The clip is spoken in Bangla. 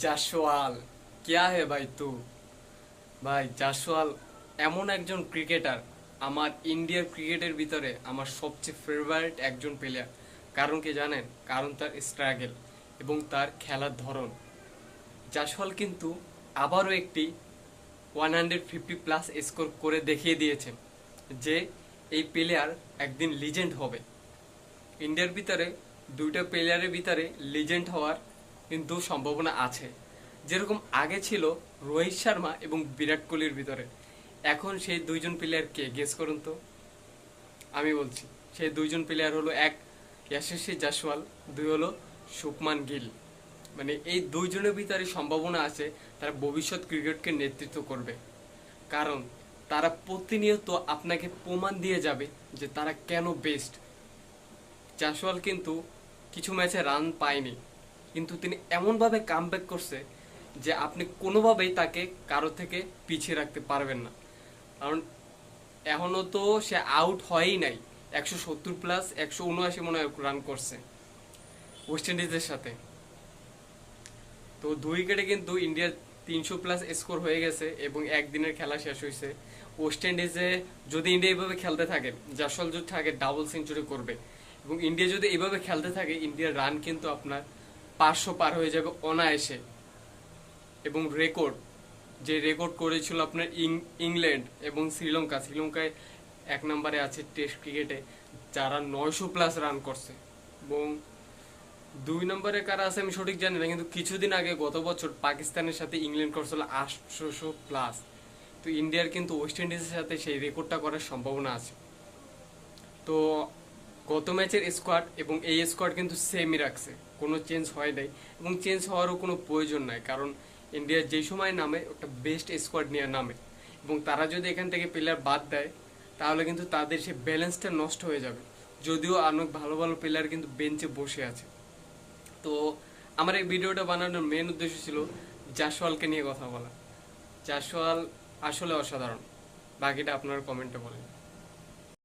জাসওয়াল কেয়া হে ভাই তু ভাই জাসওয়াল এমন একজন ক্রিকেটার আমার ইন্ডিয়ার ক্রিকেটের ভিতরে আমার সবচেয়ে ফেভারিট একজন প্লেয়ার কারণ কে জানেন? কারণ তার স্ট্রাগেল এবং তার খেলার ধরন। জাসওয়াল কিন্তু আবারও একটি one hundred fifty plus score করে দেখিয়ে দিয়েছেন যে এই প্লেয়ার একদিন লিজেন্ড হবে। ইন্ডিয়ার ভিতরে, দুইটা প্লেয়ারের ভিতরে লিজেন্ড হওয়ার কিন্তু সম্ভাবনা আছে। যেরকম আগে ছিল রোহিত শর্মা এবং বিরাট কোহলির ভিতরে। এখন সেই দুইজন প্লেয়ার কে গেস করুন তো? আমি বলছি, সেই দুইজন প্লেয়ার হলো এক ইয়াশস্বী জাসওয়াল, দুই হলো শুভমান গিল। মানে এই দুইজনের ভিতরে সম্ভাবনা আছে তারা ভবিষ্যৎ ক্রিকেটকে নেতৃত্ব করবে। কারণ তারা প্রতিনিয়ত আপনাকে প্রমাণ দিয়ে যাবে যে তারা কেন বেস্ট জাসওয়াল কিন্তু কিছু ম্যাচে রান পায়নি। কিন্তু তিনি এমনভাবে কামব্যাক করছে যে আপনি কোনোভাবেই তাকে কারও থেকে পিছিয়ে রাখতে পারবেন না। কারণ এখনও তো সে আউট হয়ই নাই। একশো সত্তর প্লাস একশো উনআশি মনে হয় রান করছে ওয়েস্ট ইন্ডিজের সাথে। তো দুই উইকেটে কিন্তু ইন্ডিয়ার তিনশো প্লাস স্কোর হয়ে গেছে এবং একদিনের খেলা শেষ হয়েছে। ওয়েস্ট ইন্ডিজে যদি ইন্ডিয়া এইভাবে খেলতে থাকে জাসল যদি থাকে ডাবল সেঞ্চুরি করবে। এবং ইন্ডিয়া যদি এইভাবে খেলতে থাকে ইন্ডিয়ার রান কিন্তু আপনার পাঁচশো পার হয়ে যাবে অনায়াসে। এবং রেকর্ড যে রেকর্ড করেছিল আপনার ইংল্যান্ড এবং শ্রীলঙ্কা। শ্রীলঙ্কায় এক নম্বরে আছে টেস্ট ক্রিকেটে যারা নয়শো প্লাস রান করছে। এবং দুই নম্বরে কারা আছে আমি সঠিক জানি না, কিন্তু কিছুদিন আগে গত বছর পাকিস্তানের সাথে ইংল্যান্ড করছিল আটশোশো প্লাস তো ইন্ডিয়ার কিন্তু ওয়েস্ট ইন্ডিজের সাথে সেই রেকর্ডটা করার সম্ভাবনা আছে। তো গত ম্যাচের স্কোয়াড এবং এই স্কোয়াড কিন্তু সেমই রাখছে। কোনো চেঞ্জ হয় নাই এবং চেঞ্জ হওয়ারও কোনো প্রয়োজন নাই, কারণ ইন্ডিয়ার যে সময় নামে একটা বেস্ট স্কোয়াড নিয়ে নামে। এবং তারা যদি এখান থেকে প্লেয়ার বাদ দেয়, তাহলে কিন্তু তাদের সেই ব্যালেন্সটা নষ্ট হয়ে যাবে। যদিও অনেক ভালো ভালো প্লেয়ার কিন্তু বেঞ্চে বসে আছে। তো আমার এই ভিডিওটা বানানোর মেন উদ্দেশ্য ছিল জাসওয়ালকে নিয়ে কথা বলা। জাসওয়াল আসলে অসাধারণ। বাকিটা আপনার কমেন্টে বলেন।